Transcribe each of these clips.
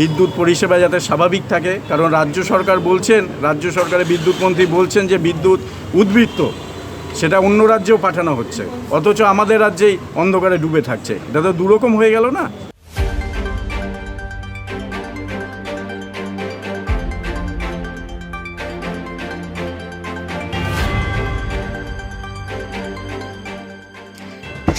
বিদ্যুৎ পরিষেবা যাতে স্বাভাবিক থাকে, কারণ রাজ্য সরকার বলছেন, রাজ্য সরকারের বিদ্যুৎ মন্ত্রী বলছেন যে বিদ্যুৎ উদ্বৃত্ত, সেটা অন্য রাজ্যেও পাঠানো হচ্ছে, অথচ আমাদের রাজ্যেই অন্ধকারে ডুবে থাকছে। এটা তো দুরকম হয়ে গেল না?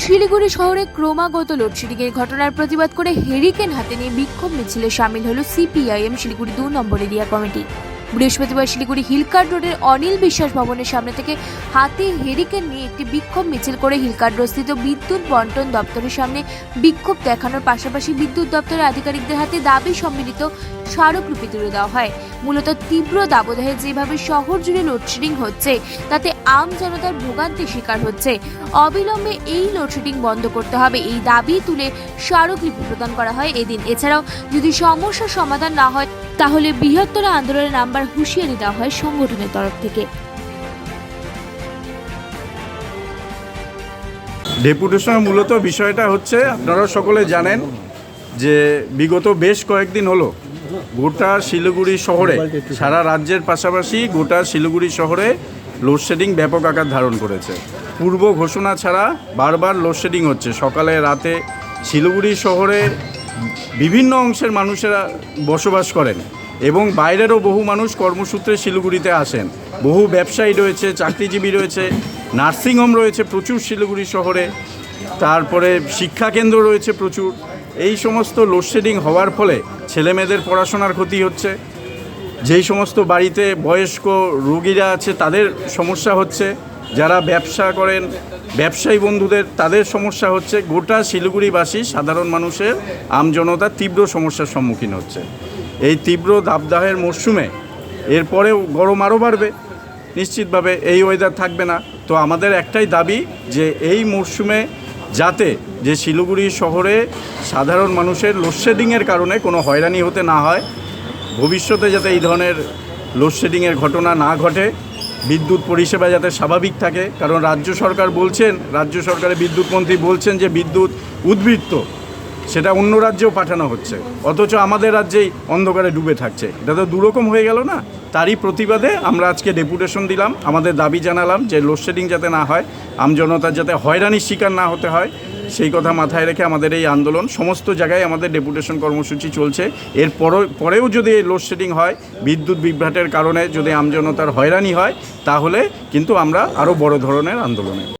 শিলিগুড়ি শহরে ক্রমাগত লোডশেডিংয়ের ঘটনার প্রতিবাদ করে হেরিকেন হাতে নিয়ে বিক্ষোভ মিছিলে সামিল হল সিপিআইএম শিলিগুড়ি দু নম্বর এরিয়া কমিটি। বৃহস্পতিবার শিলিগুড়ি হিলকার্ড রোডের অনিল বিশ্বাস ভবনের সামনে থেকে হাতে হেরিকেন নিয়ে একটি বিক্ষোভ মিছিল করে হিলকার্ড রোডস্থিত বিদ্যুৎ বন্টন দপ্তরের সামনে বিক্ষোভ দেখানোর পাশাপাশি বিদ্যুৎ দপ্তরের আধিকারিকদের হাতে দাবি সম্মিলিত স্মারকলিপি তুলে দেওয়া হয়। মূলত তীব্র দাবদাহে যেভাবে শহর জুড়ে লোডশেডিং হচ্ছে, তাতে আম জনতার ভোগান্তির শিকার হচ্ছে। অবিলম্বে এই লোডশেডিং বন্ধ করতে হবে, এই দাবি তুলে স্মারকলিপি প্রদান করা হয় এদিন। এছাড়াও যদি সমস্যার সমাধান না হয়, তাহলে বৃহত্তর আন্দোলনের নাম্বার হুঁশিয়ারি দেওয়া হয় সংগঠনের তরফ থেকে। ডেপুটেশনের মূলত বিষয়টা হচ্ছে, আপনারা সকলে জানেন যে বিগত বেশ কয়েকদিন হলো গোটা শিলিগুড়ি শহরে, সারা রাজ্যের পাশাপাশি গোটা শিলিগুড়ি শহরে লোডশেডিং ব্যাপক আকার ধারণ করেছে। পূর্ব ঘোষণা ছাড়া বারবার লোডশেডিং হচ্ছে। সকালে, রাতে শিলিগুড়ি শহরে বিভিন্ন অংশের মানুষেরা বসবাস করেন। এবং বাইরেরও বহু মানুষ কর্মসূত্রে শিলিগুড়িতে আসেন। বহু ব্যবসায়ী রয়েছে, চাকরিজীবী রয়েছে, নার্সিংহোম রয়েছে প্রচুর শিলিগুড়ি শহরে, তারপরে শিক্ষাকেন্দ্র রয়েছে প্রচুর। এই সমস্ত লোডশেডিং হওয়ার ফলে ছেলেমেয়েদের পড়াশোনার ক্ষতি হচ্ছে। যেই সমস্ত বাড়িতে বয়স্ক রোগীরা আছে, তাদের সমস্যা হচ্ছে। যারা ব্যবসা করেন, ব্যবসায়ী বন্ধুদের, তাদের সমস্যা হচ্ছে। গোটা শিলিগুড়িবাসী সাধারণ মানুষের আমজনতা তীব্র সমস্যার সম্মুখীন হচ্ছে। এই তীব্র দাবদাহের মরশুমে এরপরেও গরম আরও বাড়বে। নিশ্চিতভাবে এই ওয়েদার থাকবে না। তো আমাদের একটাই দাবি যে এই মরশুমে যাতে যে শিলিগুড়ি শহরে সাধারণ মানুষের লোডশেডিংয়ের কারণে কোনো হয়রানি হতে না হয়, ভবিষ্যতে যাতে এই ধরনের লোডশেডিংয়ের ঘটনা না ঘটে, বিদ্যুৎ পরিষেবা যাতে স্বাভাবিক থাকে। কারণ রাজ্য সরকার বলছেন, রাজ্য সরকারের বিদ্যুৎ মন্ত্রী বলছেন যে বিদ্যুৎ উদ্বৃত্ত। সেটা অন্য রাজ্যেও পাঠানো হচ্ছে। অথচ আমাদের রাজ্যেই অন্ধকারে ডুবে থাকছে। এটা তো দুরকম হয়ে গেল না? তারই প্রতিবাদে আমরা আজকে ডেপুটেশন দিলাম, আমাদের দাবি জানালাম যে লোডশেডিং যাতে না হয় আমজনতার যাতে হয়রানির শিকার না হতে হয়, সেই কথা মাথায় রেখে আমাদের এই আন্দোলন সমস্ত জায়গায় আমাদের ডেপুটেশন কর্মসূচি চলছে। এর পরও- যদি এই লোডশেডিং হয়, বিদ্যুৎ বিভ্রাটের কারণে যদি আমজনতার হয়রানি হয়, তাহলে কিন্তু আমরা আরও বড় ধরনের আন্দোলনে